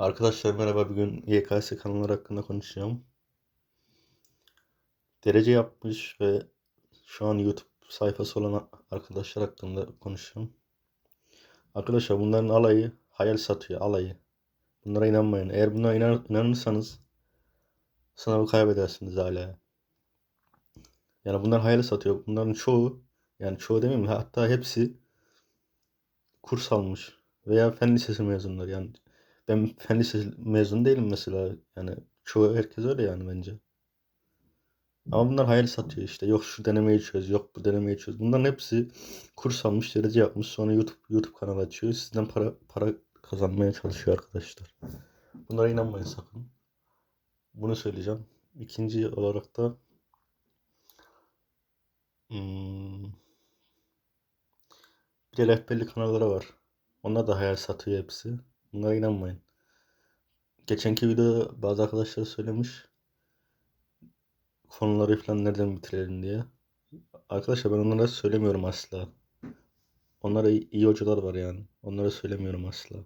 Arkadaşlar merhaba. Bugün YKS kanalları hakkında konuşacağım. Derece yapmış ve şu an YouTube sayfası olan arkadaşlar hakkında konuşacağım. Arkadaşlar bunların alayı hayal satıyor alayı. Bunlara inanmayın. Eğer buna inan inanırsanız sınavı kaybedersiniz hala. Yani bunlar hayal satıyor. Bunların çoğu yani çoğu demeyeyim hatta hepsi kurs almış veya fen lisesi mezunları yani ben fen lisesi mezunu değilim mesela. Yani çoğu herkes öyle yani bence. Ama bunlar hayal satıyor işte. Yok şu denemeyi çöz, yok bu denemeyi çöz. Bunların hepsi kurs almış, derece yapmış. Sonra YouTube YouTube kanalı açıyor. Sizden para para kazanmaya çalışıyor arkadaşlar. Bunlara inanmayın sakın. Bunu söyleyeceğim. İkinci olarak da hmm, bir de rehberlik kanalları var. Onlar da hayal satıyor hepsi. Bunlara inanmayın. Geçenki videoda bazı arkadaşlar söylemiş. Konuları falan nereden bitirelim diye. Arkadaşlar ben onlara söylemiyorum asla. Onlara iyi, hocalar var yani. Onlara söylemiyorum asla.